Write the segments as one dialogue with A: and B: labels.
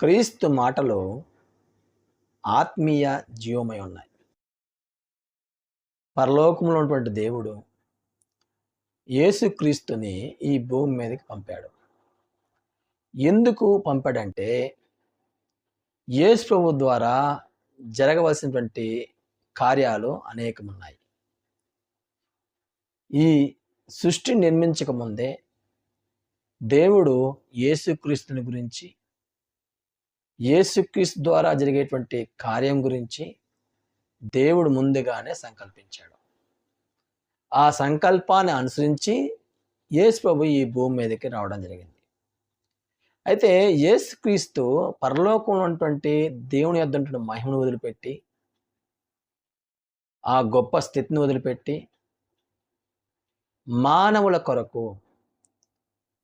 A: క్రీస్తు మాటలు ఆత్మీయ జీవమై ఉన్నాయి. పరలోకంలో ఉన్నటువంటి దేవుడు యేసుక్రీస్తుని ఈ భూమి మీదకి పంపాడు. ఎందుకు పంపాడంటే యేసు ప్రభు ద్వారా జరగవలసినటువంటి కార్యాలు అనేకమున్నాయి. ఈ సృష్టి నిర్మించక ముందే దేవుడు యేసుక్రీస్తుని గురించి యేసుక్రీస్తు ద్వారా జరిగేటువంటి కార్యం గురించి దేవుడు ముందుగానే సంకల్పించాడు. ఆ సంకల్పాన్ని అనుసరించి యేసు ప్రభు ఈ భూమి మీదకి రావడం జరిగింది. అయితే యేసుక్రీస్తు పరలోకంలో ఉన్నటువంటి దేవుని యొద్ద మహిమను వదిలిపెట్టి ఆ గొప్ప స్థితిని వదిలిపెట్టి మానవుల కొరకు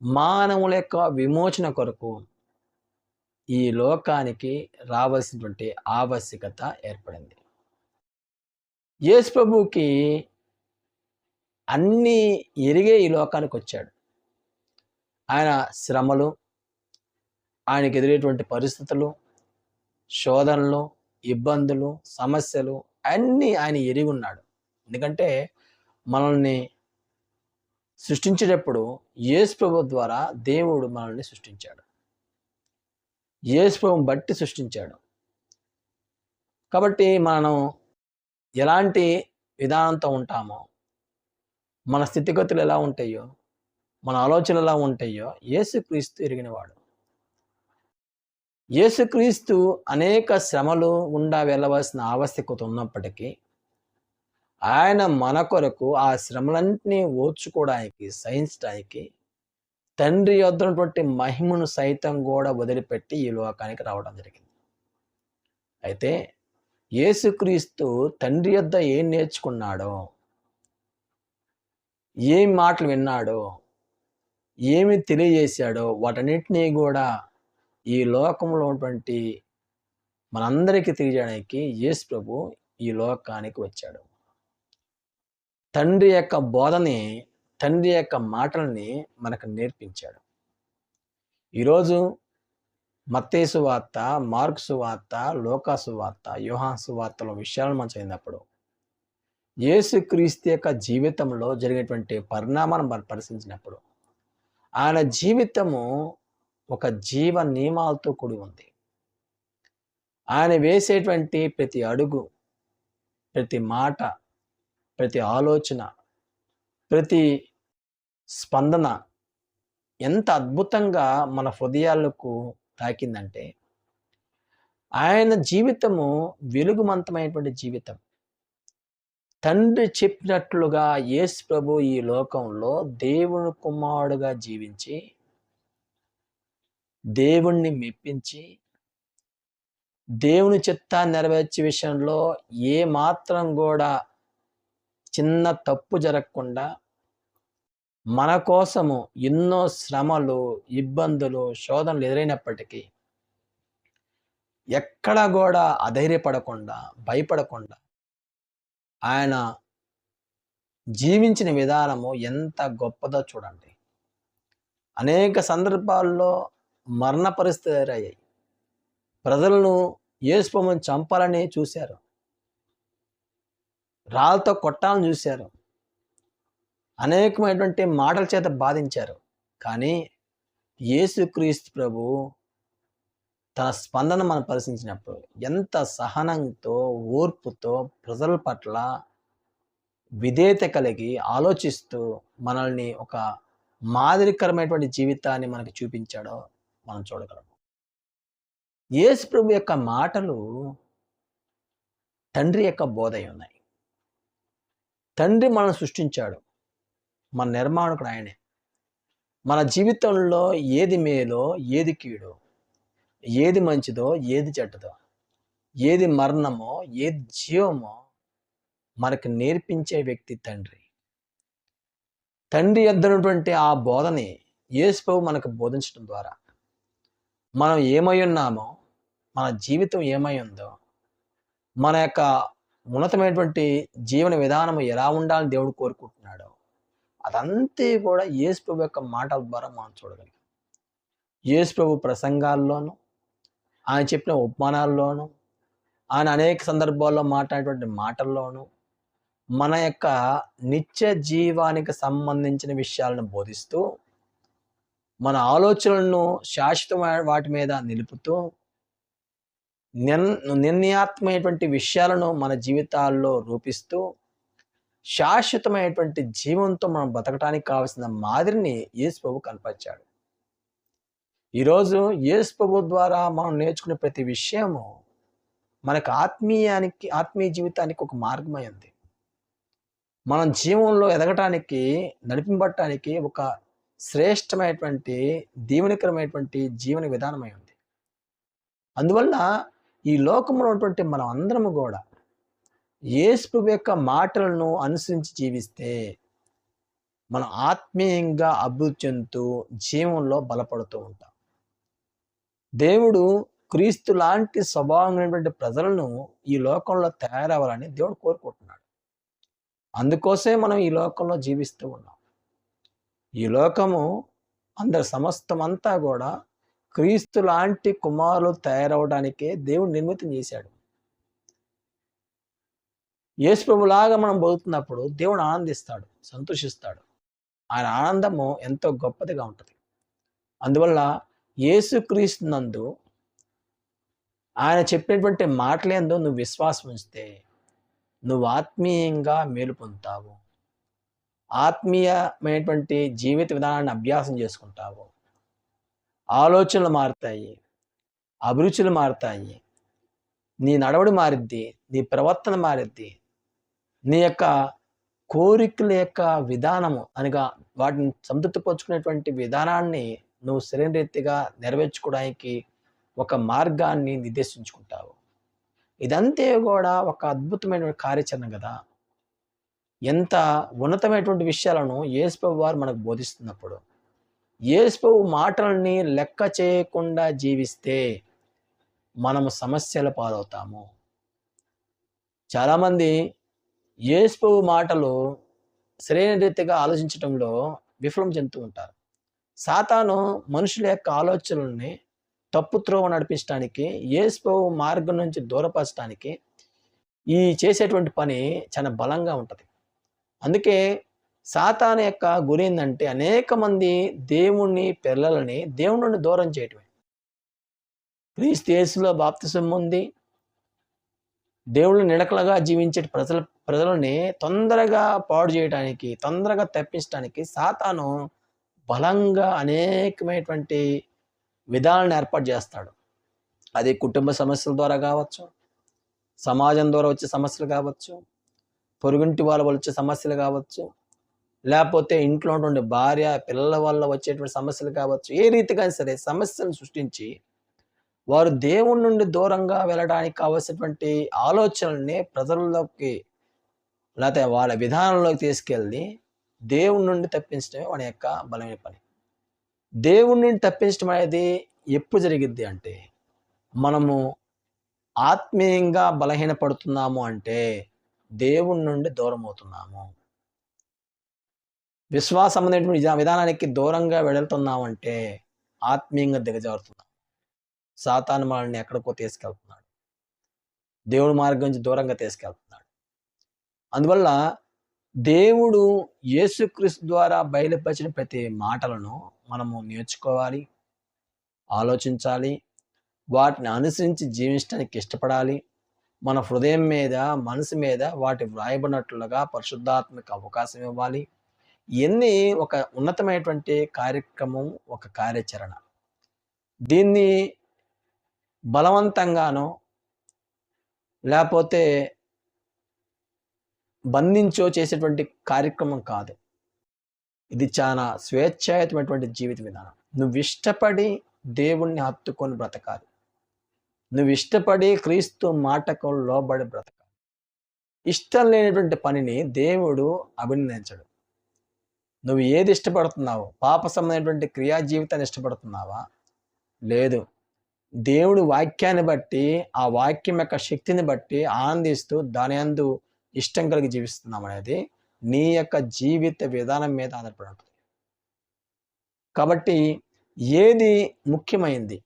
A: మానవుల యొక్క విమోచన కొరకు ఈ లోకానికి రావాల్సినటువంటి ఆవశ్యకత ఏర్పడింది. యేసు ప్రభుకి అన్నీ ఎరిగే ఈ లోకానికి వచ్చాడు ఆయన శ్రమలు ఆయనకి ఎదురేటువంటి పరిస్థితులు శోధనలు ఇబ్బందులు సమస్యలు అన్నీ ఆయన ఎరిగి ఉన్నాడు ఎందుకంటే మనల్ని సృష్టించేటప్పుడు యేసు ప్రభు ద్వారా దేవుడు మనల్ని సృష్టించాడు. యేసుప్రభుని బట్టి సృష్టించాడు. కాబట్టి మనం ఎలాంటి విధానంతో ఉంటామో మన స్థితిగతులు ఎలా ఉంటాయో మన ఆలోచనలు ఎలా ఉంటాయో యేసుక్రీస్తు ఎరిగినవాడు. యేసుక్రీస్తు అనేక శ్రమలు గుండా వెళ్ళవలసిన ఆవశ్యకత ఉన్నప్పటికీ ఆయన మన కొరకు ఆ శ్రమలన్నింటినీ ఓర్చుకోవడానికి సహించడానికి తండ్రి యొద్దనటువంటి మహిమను సైతం కూడా వదిలిపెట్టి ఈ లోకానికి రావడం జరిగింది. అయితే యేసుక్రీస్తు తండ్రి యొద్ద ఏం నేర్చుకున్నాడో ఏం మాటలు విన్నాడో ఏమి తెలియజేశాడో వాటన్నిటినీ కూడా ఈ లోకంలో ఉన్నటువంటి మనందరికీ తెలియజేయడానికి యేసు ప్రభు ఈ లోకానికి వచ్చాడు. తండ్రి యొక్క బోధని తండ్రి యొక్క మాటల్ని మనకు నేర్పించాడు. ఈరోజు మత్తేసు వార్త మార్క్సు వార్త లోకాసు వార్త యోహాసు వార్తలో విషయాలను మనం చదివినప్పుడు యేసుక్రీస్తు యొక్క జీవితంలో జరిగేటువంటి పరిణామాలను మనం పరిశీలించినప్పుడు ఆయన జీవితము ఒక జీవ నియమాలతో కూడి ఉంది. ఆయన వేసేటువంటి ప్రతి అడుగు ప్రతి మాట ప్రతి ఆలోచన ప్రతి స్పందన ఎంత అద్భుతంగా మన హృదయాలకు తాకిందంటే ఆయన జీవితము వెలుగుమంతమైనటువంటి జీవితం. తండ్రి చెప్పినట్లుగా యేసు ప్రభు ఈ లోకంలో దేవుని కుమారుడుగా జీవించి దేవుణ్ణి మెప్పించి దేవుని చిత్తాన్ని నెరవేర్చే విషయంలో ఏ మాత్రం కూడా చిన్న తప్పు జరగకుండా మన కోసము ఎన్నో శ్రమలు ఇబ్బందులు శోధనలు ఎదురైనప్పటికీ ఎక్కడ కూడా అధైర్యపడకుండా భయపడకుండా ఆయన జీవించిన విధానము ఎంత గొప్పదో చూడండి. అనేక సందర్భాల్లో మరణ పరిస్థితులు ఎదురయ్యాయి. ప్రజలను ఏసుపమని చంపాలని చూశారు. రాళ్ళతో కొట్టాలని చూశారు. అనేకమైనటువంటి మాటల చేత బాధించారు. కానీ యేసుక్రీస్తు ప్రభు తన స్పందన మనం పరిశీలించినప్పుడు ఎంత సహనంతో ఓర్పుతో ప్రజల పట్ల విధేయత కలిగి ఆలోచిస్తూ మనల్ని ఒక మాదిరికరమైనటువంటి జీవితాన్ని మనకు చూపించాడో మనం చూడగలము. యేసు ప్రభు యొక్క మాటలు తండ్రి యొక్క బోధై ఉన్నాయి. తండ్రి మనల్ని సృష్టించాడు. మన నిర్మాణకుడు ఆయనే. మన జీవితంలో ఏది మేలో ఏది కీడో ఏది మంచిదో ఏది చెడ్డదో ఏది మరణమో ఏది జీవమో మనకు నేర్పించే వ్యక్తి తండ్రి. తండ్రి ఎద్దనటువంటి ఆ బోధని యేసుప్రభు మనకు బోధించడం ద్వారా మనం ఏమై ఉన్నామో మన జీవితం ఏమై ఉందో మన యొక్క ఉన్నతమైనటువంటి జీవన విధానం ఎలా ఉండాలని దేవుడు కోరుకుంటున్నాడో. అదంతే కూడా యేసు ప్రభు యొక్క మాటల ద్వారా మనం చూడగలిగాం. యేసు ప్రభు ప్రసంగాల్లోనూ ఆయన చెప్పిన ఉపమానాల్లోనూ ఆయన అనేక సందర్భాల్లో మాట్లాడేటువంటి మాటల్లోనూ మన యొక్క నిత్య జీవానికి సంబంధించిన విషయాలను బోధిస్తూ మన ఆలోచనలను శాశ్వతమైన వాటి మీద నిలుపుతూ నిర్ నిర్ణయాత్మకమైనటువంటి విషయాలను మన జీవితాల్లో రూపిస్తూ శాశ్వతమైనటువంటి జీవంతో మనం బతకడానికి కావాల్సిన మాదిరిని యేసు ప్రభు కనపరిచాడు. ఈరోజు యేసు ప్రభు ద్వారా మనం నేర్చుకునే ప్రతి విషయము మనకు ఆత్మీయానికి ఆత్మీయ జీవితానికి ఒక మార్గమై ఉంది. మనం జీవంలో ఎదగటానికి నడిపింపటానికి ఒక శ్రేష్టమైనటువంటి దీవెనకరమైనటువంటి జీవన విధానమై ఉంది. అందువల్ల ఈ లోకంలో ఉన్నటువంటి మనం అందరము కూడా ఏసు యొక్క మాటలను అనుసరించి జీవిస్తే మనం ఆత్మీయంగా అభివృద్ధి చెందుతూ జీవంలో బలపడుతూ ఉంటాం. దేవుడు క్రీస్తు లాంటి స్వభావమైనటువంటి ప్రజలను ఈ లోకంలో తయారవ్వాలని దేవుడు కోరుకుంటున్నాడు. అందుకోసమే మనం ఈ లోకంలో జీవిస్తూ ఉన్నాం. ఈ లోకము అందరి సమస్తం అంతా కూడా క్రీస్తు లాంటి కుమారులు తయారవడానికే దేవుడు నిర్మితం చేశాడు. యేసుప్రభులాగా మనం బతుకుతున్నప్పుడు దేవుడు ఆనందిస్తాడు సంతోషిస్తాడు. ఆయన ఆనందము ఎంతో గొప్పదిగా ఉంటుంది. అందువల్ల యేసుక్రీస్తు నందు ఆయన చెప్పినటువంటి మాటలేందు నువ్వు విశ్వాసం ఉంచితే నువ్వు ఆత్మీయంగా మేలు పొందుతావు. ఆత్మీయమైనటువంటి జీవిత విధానాన్ని అభ్యాసం చేసుకుంటావు. ఆలోచనలు మారుతాయి అభిరుచులు మారుతాయి. నీ నడవడి మారిద్ది నీ ప్రవర్తన మారిద్ది నీ యొక్క కోరికల యొక్క విధానము అనగా వాటిని సంతృప్తిపరుచుకునేటువంటి విధానాన్ని నువ్వు సరైన రీతిగా నెరవేర్చుకోవడానికి ఒక మార్గాన్ని నిర్దేశించుకుంటావు. ఇదంతే కూడా ఒక అద్భుతమైన కార్యాచరణ కదా. ఎంత ఉన్నతమైనటువంటి విషయాలను యేసుప్రభు వారు మనకు బోధిస్తున్నప్పుడు యేసుప్రభు మాటలని లెక్క చేయకుండా జీవిస్తే మనము సమస్యల పాలవుతాము. చాలామంది యేసుప్రభు మాటలు సరైన రీతిగా ఆలోచించడంలో విఫలం చెందుతూ ఉంటారు. సాతాను మనుషుల యొక్క ఆలోచనల్ని తప్పు త్రోవ నడిపించడానికి యేసుప్రభు మార్గం నుంచి దూరపరచడానికి ఈ చేసేటువంటి పని చాలా బలంగా ఉంటుంది. అందుకే సాతాను యొక్క గురి ఏంటంటే అనేక మంది దేవుణ్ణి పిల్లలని దేవుని దూరం చేయటమే. క్రీస్తు యేసులో బాప్తిసం ఉంది. దేవుళ్ళు నిడకలుగా జీవించే ప్రజల ప్రజలని తొందరగా పాడు చేయడానికి తొందరగా తప్పించడానికి సాతాను బలంగా అనేకమైనటువంటి విధానాలను ఏర్పాటు చేస్తాడు. అది కుటుంబ సమస్యల ద్వారా కావచ్చు సమాజం ద్వారా వచ్చే సమస్యలు కావచ్చు పొరుగుంటి వాళ్ళ వల్ల వచ్చే సమస్యలు కావచ్చు లేకపోతే ఇంట్లో ఉండే భార్య పిల్లల వల్ల వచ్చేటువంటి సమస్యలు కావచ్చు ఏ రీతిగా సరే సమస్యలను సృష్టించి వారు దేవుడి నుండి దూరంగా వెళ్ళడానికి కావలసినటువంటి ఆలోచనల్ని ప్రజల్లోకి లేకపోతే వాళ్ళ విధానంలోకి తీసుకెళ్ళి దేవుడి నుండి తప్పించడమే వాని యొక్క బలమైన పని. దేవుడి నుండి తప్పించడం అనేది ఎప్పుడు జరిగిద్ది అంటే మనము ఆత్మీయంగా బలహీనపడుతున్నాము అంటే దేవుడి నుండి దూరం అవుతున్నాము విశ్వాసం అనేటువంటి విధానానికి దూరంగా వెళుతున్నామంటే ఆత్మీయంగా దిగజారుతున్నాం. సాతాను మనల్ని ఎక్కడికో తీసుకెళ్తున్నాడు. దేవుడి మార్గం నుంచి దూరంగా తీసుకెళ్తున్నాడు. అందువల్ల దేవుడు యేసుక్రీస్తు ద్వారా బయలుపరిచిన ప్రతి మాటలను మనము నేర్చుకోవాలి ఆలోచించాలి వాటిని అనుసరించి జీవించడానికి ఇష్టపడాలి. మన హృదయం మీద మనసు మీద వాటి వ్రాయబడినట్లుగా పరిశుద్ధాత్మక అవకాశం ఇవ్వాలి. ఇవన్నీ ఒక ఉన్నతమైనటువంటి కార్యక్రమం ఒక కార్యాచరణ. దీన్ని బలవంతంగానో లేకపోతే బంధించో చేసేటువంటి కార్యక్రమం కాదు. ఇది చాలా స్వేచ్ఛాయుతమైనటువంటి జీవిత విధానం. నువ్వు ఇష్టపడి దేవుణ్ణి హత్తుకొని బ్రతకాలి. నువ్వు ఇష్టపడి క్రీస్తు మాటకు లోబడి బ్రతకాలి. ఇష్టం లేనటువంటి పనిని దేవుడు అభినందించడు. నువ్వు ఏది ఇష్టపడుతున్నావు పాప సంబంధమైనటువంటి క్రియా జీవితాన్ని ఇష్టపడుతున్నావా? లేదు. దేవుడు వాక్యాన్ని బట్టి ఆ వాక్యం యొక్క శక్తిని బట్టి ఆనందిస్తూ దాని అందు ఇష్టం కలిగి జీవిస్తున్నాం అనేది నీ యొక్క జీవిత విధానం మీద ఆధారపడి ఉంటుంది. కాబట్టి ఏది ముఖ్యమైంది?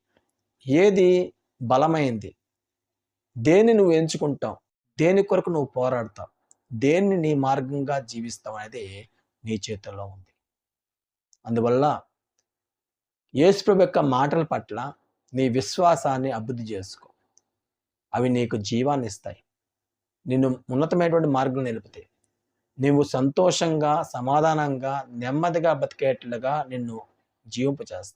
A: ఏది బలమైంది? దేన్ని నువ్వు ఎంచుకుంటావు? దేని కొరకు నువ్వు పోరాడతావు? దేన్ని నీ మార్గంగా జీవిస్తావు అనేది నీ చేతుల్లో ఉంది. అందువల్ల యేసుప్రభు యొక్క మాటల పట్ల నీ విశ్వాసాన్ని అభివృద్ధి చేసుకో. అవి నీకు జీవాన్ని ఇస్తాయి. నిన్ను ఉన్నతమైనటువంటి మార్గం నిలుపుతాయి. నీవు సంతోషంగా సమాధానంగా నెమ్మదిగా బతికేట్లుగా నిన్ను జీవింపు చేస్తాయి